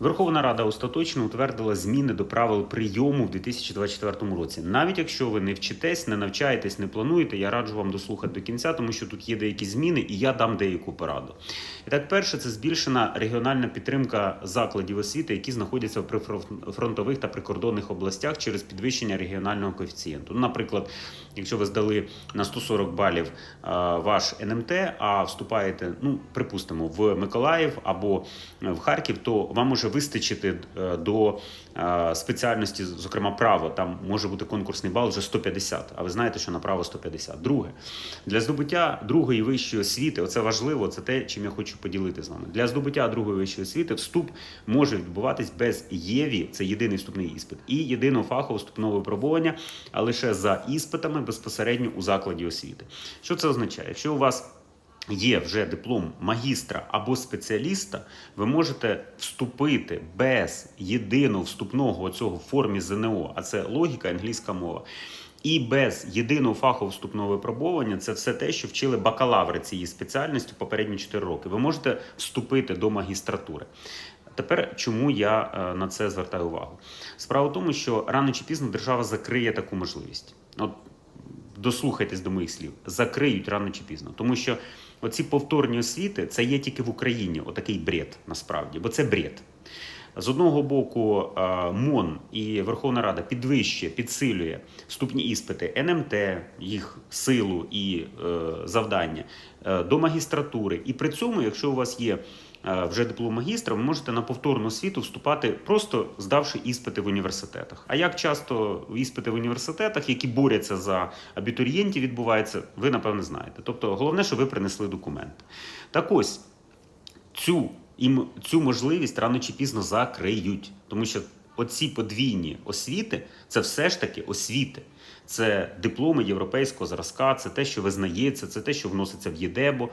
Верховна Рада остаточно утвердила зміни до правил прийому в 2024 році. Навіть якщо ви не вчитесь, не навчаєтесь, не плануєте, я раджу вам дослухати до кінця, тому що тут є деякі зміни, і я дам деяку пораду. І так, перше, це збільшена регіональна підтримка закладів освіти, які знаходяться в прифронтових та прикордонних областях через підвищення регіонального коефіцієнту. Ну, наприклад, якщо ви здали на 140 балів е, ваш НМТ, а вступаєте, ну припустимо, в Миколаїв або в Харків, то вам може вистачити е, до е, спеціальності, зокрема право. Там може бути конкурсний бал вже 150, А ви знаєте, що на право 150. Друге, для здобуття другої вищої освіти, оце важливо, це те, чим я хочу поділити з вами. Для здобуття другої вищої освіти вступ може відбуватись без ЄВІ, це єдиний вступний іспит, і єдиного фахового вступного випробування, а лише за іспитами безпосередньо у закладі освіти. Що це означає? Якщо у вас Є вже диплом магістра або спеціаліста, ви можете вступити без єдиного вступного цього в формі ЗНО, а це логіка, англійська мова. І без єдиного фахового вступного випробування це все те, що вчили бакалаври цієї спеціальності попередні 4 роки. Ви можете вступити до магістратури. Тепер чому я е, на це звертаю увагу? Справа в тому, що рано чи пізно держава закриє таку можливість. От дослухайтесь до моїх слів, закриють рано чи пізно, тому що оці повторні освіти це є тільки в Україні, отакий бред насправді, бо це бред. З одного боку, е, МОН і Верховна Рада підвищує, підсилює вступні іспити НМТ, їх силу і е, завдання е, до магістратури. І при цьому, якщо у вас є вже диплом магістра, ви можете на повторну освіту вступати, просто здавши іспити в університетах. А як часто іспити в університетах, які борються за абітурієнтів, відбуваються, ви напевне знаєте. Тобто, головне, що ви принесли документи. Так ось цю їм цю можливість рано чи пізно закриють, тому що оці подвійні освіти це все ж таки освіти. Це дипломи європейського зразка, це те, що визнається, це те, що вноситься в ЄДЕБО.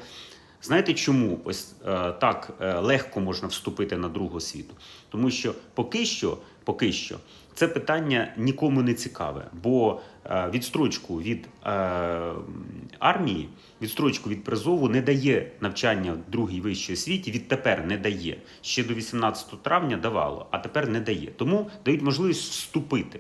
Знаєте, чому ось е, так е, легко можна вступити на другу освіту? Тому що поки що, поки що, це питання нікому не цікаве, бо е, відстрочку від армії, відстрочку від призову не дає навчання в другій вищій освіті. Відтепер не дає. Ще до 18 травня давало, а тепер не дає. Тому дають можливість вступити.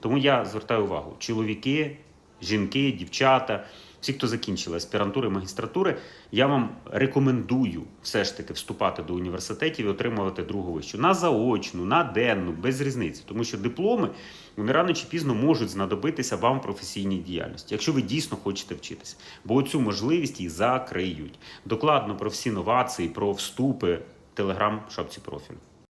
Тому я звертаю увагу: чоловіки, жінки, дівчата. Всі, хто закінчили аспірантури, магістратури, я вам рекомендую все ж таки вступати до університетів і отримувати другу вищу на заочну, на денну, без різниці, тому що дипломи вони рано чи пізно можуть знадобитися вам в професійній діяльності, якщо ви дійсно хочете вчитися. Бо цю можливість її закриють. Докладно про всі новації, про вступи, телеграм, шапці профілю.